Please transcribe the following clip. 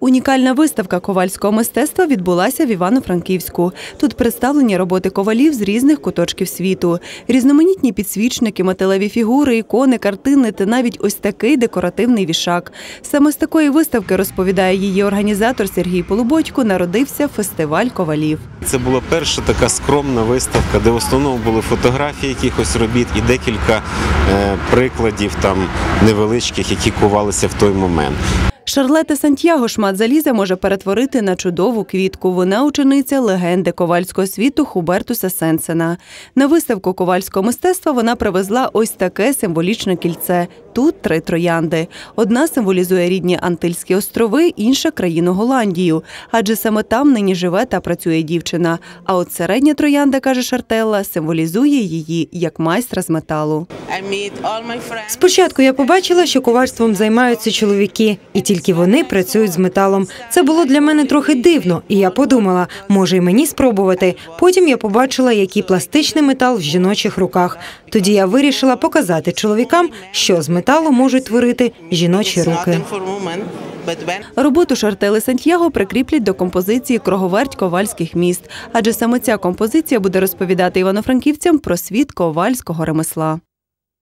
Унікальна виставка ковальського мистецтва відбулася в Івано-Франківську. Тут представлені роботи ковалів з різних куточків світу. Різноманітні підсвічники, металеві фігури, ікони, картини та навіть ось такий декоративний вішак. Саме з такої виставки, розповідає її організатор Сергій Полубодько, народився фестиваль ковалів. Це була перша така скромна виставка, де в основному були фотографії якихось робіт і декілька е, прикладів там невеличких, які кувалися в той момент. Шарлета Сантьяго шмат заліза може перетворити на чудову квітку. Вона учениця легенди ковальського світу Хубертуса Сенсена. На виставку ковальського мистецтва вона привезла ось таке символічне кільце. Тут три троянди. Одна символізує рідні Антильські острови, інша країну Голландію. Адже саме там нині живе та працює дівчина. А от середня троянда, каже Шартелла, символізує її як майстра з металу. Спочатку я побачила, що ковальством займаються чоловіки, і тільки вони працюють з металом. Це було для мене трохи дивно, і я подумала, може й мені спробувати. Потім я побачила, який пластичний метал в жіночих руках. Тоді я вирішила показати чоловікам, що з металу можуть творити жіночі руки. Роботу Шартели Сантьяго прикріплять до композиції Круговерть ковальських міст, адже саме ця композиція буде розповідати івано-франківцям про світ ковальського ремесла.